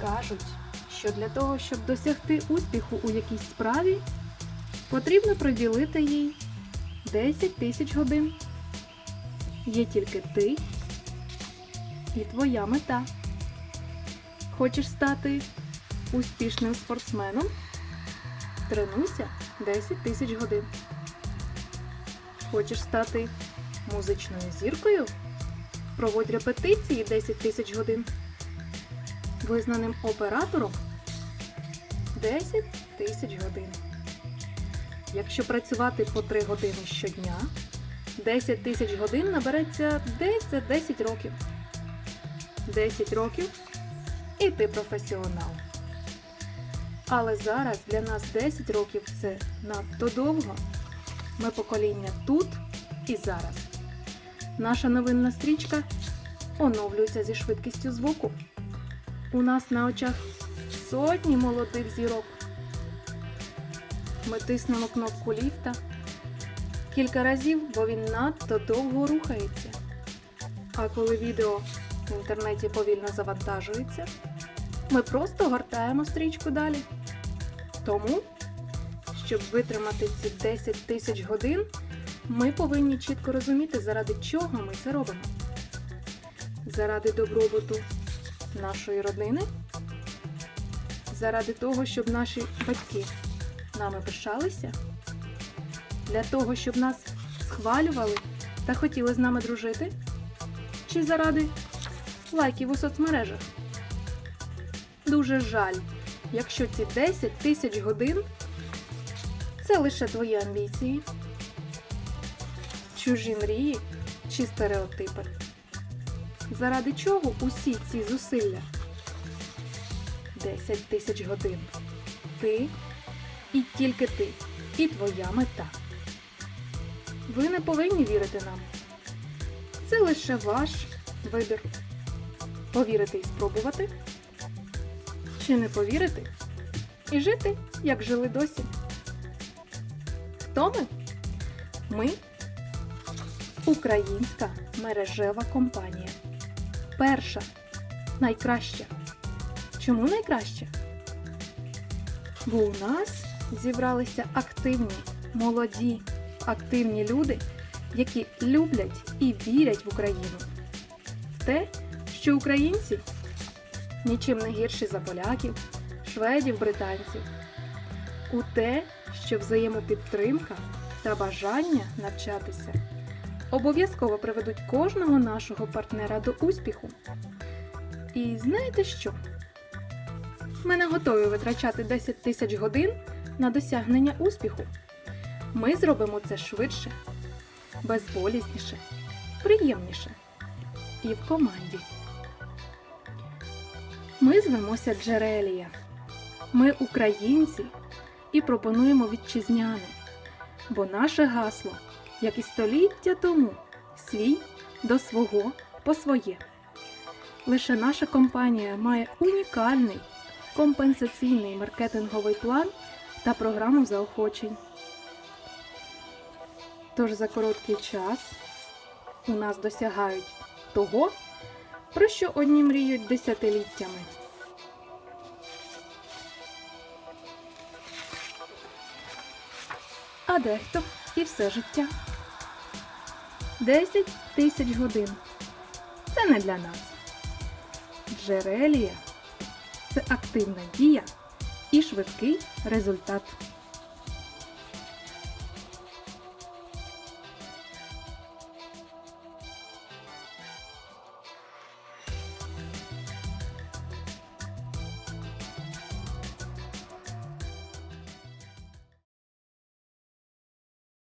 Кажуть, що для того, щоб досягти успіху у якійсь справі, потрібно приділити їй 10 тисяч годин. Є тільки ти і твоя мета. Хочеш стати успішним спортсменом? Тренуйся 10 тисяч годин. Хочеш стати музичною зіркою? Проводь репетиції 10 тисяч годин. Визнаним оператором 10 тисяч годин. Якщо працювати по 3 години щодня, 10 тисяч годин набереться десь за 10 років. 10 років і ти професіонал. Але зараз для нас 10 років це надто довго. Ми покоління тут і зараз. Наша новинна стрічка оновлюється зі швидкістю звуку. У нас на очах сотні молодих зірок. Ми тиснемо кнопку ліфта кілька разів, бо він надто довго рухається. А коли відео в інтернеті повільно завантажується, ми просто гортаємо стрічку далі. Тому, щоб витримати ці 10 тисяч годин, ми повинні чітко розуміти, заради чого ми це робимо. Заради добробуту нашої родини, заради того, щоб наші батьки нами пишалися, для того, щоб нас схвалювали та хотіли з нами дружити, чи заради лайків у соцмережах. Дуже жаль, якщо ці 10 тисяч годин це лише твої амбіції, чужі мрії чи стереотипи. Заради чого усі ці зусилля? 10 тисяч годин. Ти і тільки ти, і твоя мета. Ви не повинні вірити нам. Це лише ваш вибір. Повірити і спробувати, чи не повірити і жити, як жили досі. Хто ми? Ми українська мережева компанія. Перша, найкраща. Чому найкраща? Бо у нас зібралися активні, молоді, активні люди, які люблять і вірять в Україну. В те, що українці нічим не гірші за поляків, шведів, британців. У те, що взаємопідтримка та бажання навчатися обов'язково приведуть кожного нашого партнера до успіху. І знаєте що? Ми не готові витрачати 10 тисяч годин на досягнення успіху. Ми зробимо це швидше, безболісніше, приємніше і в команді. Ми звемося Джерелія. Ми українці і пропонуємо вітчизняне, бо наше гасло, як і століття тому, свій до свого по своє. Лише наша компанія має унікальний компенсаційний маркетинговий план та програму заохочень. Тож за короткий час у нас досягають того, про що одні мріють десятиліттями. А дехто і все життя. 10 тисяч годин. Це не для нас. Джерелія це активна дія і швидкий результат.